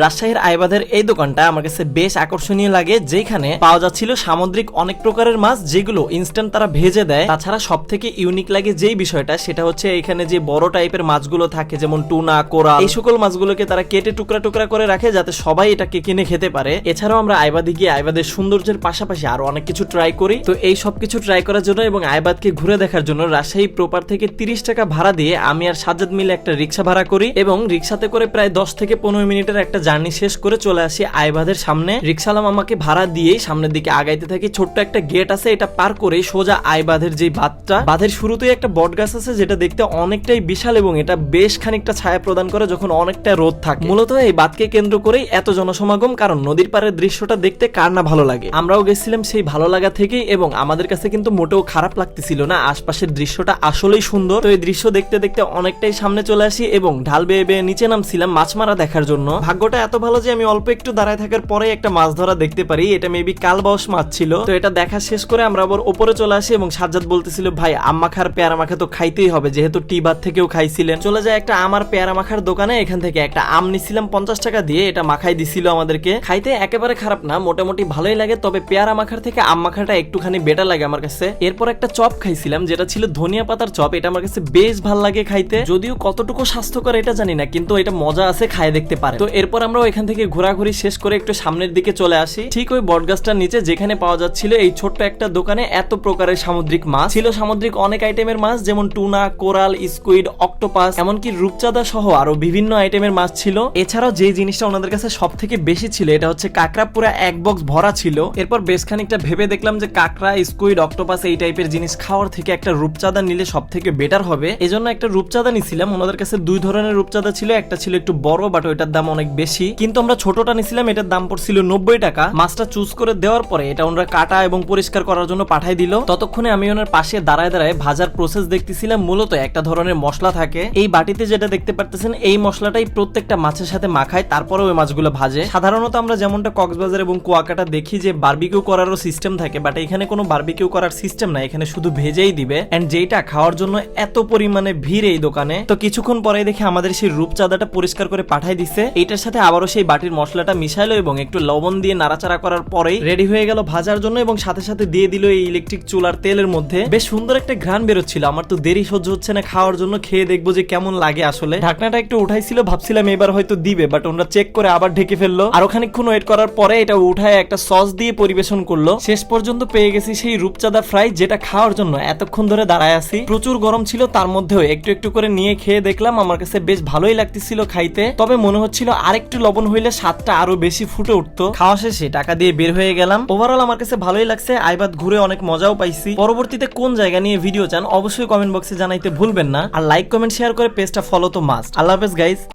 রাজশাহীর আইবাদের এই দোকানটা আমার কাছে বেশ আকর্ষণীয় লাগে, যেখানে পাওয়া যাচ্ছিল সামুদ্রিক অনেক প্রকারের মাছ, যেগুলো ইনস্ট্যান্ট তারা ভেজে দেয়। তাছাড়া সব থেকে ইউনিক লাগে যেই বিষয়টা, সেটা হচ্ছে এখানে যে বড় টাইপের মাছগুলো থাকে, যেমন টুনা কোরা এই সকল মাছগুলোকে তারা কেটে টুকরা টুকরা করে রাখে, যাতে সবাই এটাকে কিনে খেতে পারে। এছাড়াও আমরা আইবাদে গিয়ে আইবাদের সৌন্দর্যের পাশাপাশি আরও অনেক কিছু ট্রাই করি। তো এই সব কিছু ট্রাই করার জন্য এবং আইবাদকে ঘুরে দেখার জন্য রাজশাহী প্রপার থেকে তিরিশ টাকা ভাড়া দিয়ে আমি আর সাজ্জাদ মিলে একটা রিক্সা ভাড়া করি এবং রিক্সাতে করে প্রায় দশ থেকে পনেরো মিনিটের একটা জার্নি শেষ করে চলে আসি আইবাদের সামনে। রিক্সালাম আমাকে ভাড়া দিয়েই সামনের দিকে আগাইতে থাকি। ছোট্ট একটা গেট আছে, এটা পার করে সোজা আইবাদের যে বাঁধটা। বাঁধের শুরুতেই একটা বট গাছ আছে, যেটা দেখতে অনেকটাই বিশাল এবং এটা বেশ খানিকটা ছায়া প্রদান করে যখন অনেকটা রোদ থাকে। মূলত এই বাঁধকে কেন্দ্র করেই এত জনসমাগম, কারণ নদীর পাড়ের দৃশ্যটা দেখতে কার না ভালো লাগে। আমরাও গেছিলাম সেই ভালো লাগা থেকেই এবং আমাদের কাছে কিন্তু মোটেও খারাপ লাগতেছিল না। আশপাশের দৃশ্যটা আসলেই সুন্দর। তো এই দৃশ্য দেখতে দেখতে অনেকটাই সামনে চলে আসি এবং ঢাল বেয়ে বেয়ে নিচে নামছিলাম মাছ মারা দেখার জন্য। ভাগ্যটা এত ভালো যে আমি অল্প একটু দাঁড়ায় থাকার পরে একটা মাছ ধরা দেখতে পারি। এটা মেবি কালবাউস মাছ ছিল। তো এটা দেখা শেষ করে আমরা আবার উপরে চলে আসি এবং সাজ্জাদ বলতেছিল, ভাই, আম্মা খার পেয়ারা মাখা তো খাইতেই হবে। যেহেতু টি বাদ থেকেও খাইছিলেন। চলে যায় একটা আমার পেয়ারা মাখার দোকানে। এখান থেকে একটা আম নিছিলাম পঞ্চাশ টাকা দিয়ে। এটা মাখাই দিছিল আমাদেরকে। খাইতে একেবারে খারাপ না, মোটামুটি ভালোই লাগে। তবে পেয়ারা মাখার থেকে আম মাখাটা একটুখানি বেটার লাগে আমার কাছে। এরপর একটা চপ খাইছিলাম, যেটা ছিল ধনিয়া পাতার চপ। এটা আমার কাছে বেশ ভালো লাগে খাইতে। যদিও কতটুকু স্বাস্থ্যকর এটা জানি না, কিন্তু এটা মজা আছে, খায় দেখতে পারে। তো এরপর আমরা এখান থেকে ঘোরাঘুরি শেষ করে একটু সামনের দিকে চলে আসি। ঠিক ওই বটগাছটার নিচে যেখানে পাওয়া যাচ্ছিল এই ছোট্ট একটা দোকানে এত প্রকারের সামুদ্রিক মাছ। ছিল সামুদ্রিক অনেক আইটেমের মাছ, যেমন টুনা, কোরাল, স্কুইড, অক্টোপাস, এমনকি রূপচাঁদা সহ আরও বিভিন্ন আইটেমের মাছ ছিল। এছাড়াও যে জিনিসটা ওনাদের কাছে সব থেকে বেশি ছিল, এটা হচ্ছে কাঁকড়া পুরো এক বক্স ভরা ছিল। এরপর বেশ খানিকটা ভেবে দেখলাম যে কাঁকড়া, স্কুইড, অক্টোপাস এই টাইপের জিনিস খাওয়ার থেকে একটা রূপচাঁদা নিলে সব থেকে বেটার হবে। এজন্য একটা রূপচাঁদা নিছিলাম। ওনাদের কাছে দুই ধরনের রূপচাঁদা ছিল, একটা ছিল একটু বড়, বাট ওইটার দাম অনেক বেশি। কিন্তু আমরা ছোটটা নিছিলাম, এটার দাম পড়ছিল নব্বই টাকা। মাছটা চুজ করে দেওয়ার পরে এটা ওনারা কাটা এবং পরিষ্কার করার জন্য পাঠাই দিল। ততক্ষণে আমি ওনার পাশে দাঁড়ায় দাঁড়ায় ভাজার প্রসেস দেখতেছিলাম। মূলত একটা ধরনের মশলা থাকে। এই বাটিতে যেটা দেখতে পারতেছেন, এই মশলাটাই প্রত্যেকটা মাছের সাথে মাখায় তারপরে ওই মাছগুলো ভাজে। সাধারণত আমরা যেমনটা কক্সবাজার এবং কুয়াকাটা দেখি যে বারবিকিউ করারও সিস্টেম থাকে বাট এখানে কোনো বারবিকিউ করার সিস্টেম নাই এখানে শুধু ভেজেই দিবে। এন্ড যেটা খাওয়ার জন্য এত পরিমাণে ভিড় এই দোকানে। তো কিছুক্ষণ পরে দেখি আমাদের সেই রূপচাঁদাটা পরিষ্কার করে পাঠাই দিছে। এইটার সাথে আবারও সেই বাটির মশলাটা মিশাইলো এবং একটু লবণ দিয়ে নাড়াচাড়া করার পরেই রেডি হয়ে গেল ভাজার জন্য এবং সাথে সাথে দিয়ে দিল এই ইলেকট্রিক চুলার তেলের মধ্যে। বেশ সুন্দর একটা ঘ্রাণ বেরোচ্ছিল। আমার তো দেরি সহ্য হচ্ছে না খাওয়ার জন্য। খেয়ে দেখব যে কেমন লাগে আসলে। ঢাকনাটা একটু উঠাইছিল, ভাবছিলাম এবার হয়তো দিবে বাট ওরা চেক করে আবার ঢেকে ফেলল। আরও খানিকক্ষণ ওয়েট করার পরে এটা উঠায় একটা সস দিয়ে পরিবেশন করল। শেষ পর্যন্ত পেয়ে গেছি সেই রূপচাঁদা ফ্রাই যেটা খাওয়ার জন্য। এতক্ষণ ধরে দাঁড়ায় আছি। প্রচুর গরম ছিল তার মধ্যেও। একটু একটু করে নিয়ে খেয়ে দেখলাম আমার কাছে বেশ ভালোই লাগতেছিল খাইতে। তবে মনে হচ্ছিল আরেকটু লবণ হইলে স্বাদটা আরও বেশি ফুটে উঠতো। খাওয়া শেষে টাকা দিয়ে বের হয়ে গেলাম। ওভারঅল আমার কাছে ভালোই লাগছে। আইবাদ ঘুরে অনেক মজাও পাইছি। পরবর্তীতে কোন জায়গা নিয়ে ভিডিও চান, অবশ্যই কমেন্ট বক্সে জানাইতে ভুলবেন না। আর লাইক কমেন্ট শেয়ার করে পেজটা ফলো তো মাস্ট আল্লাহ হাফেজ গাইস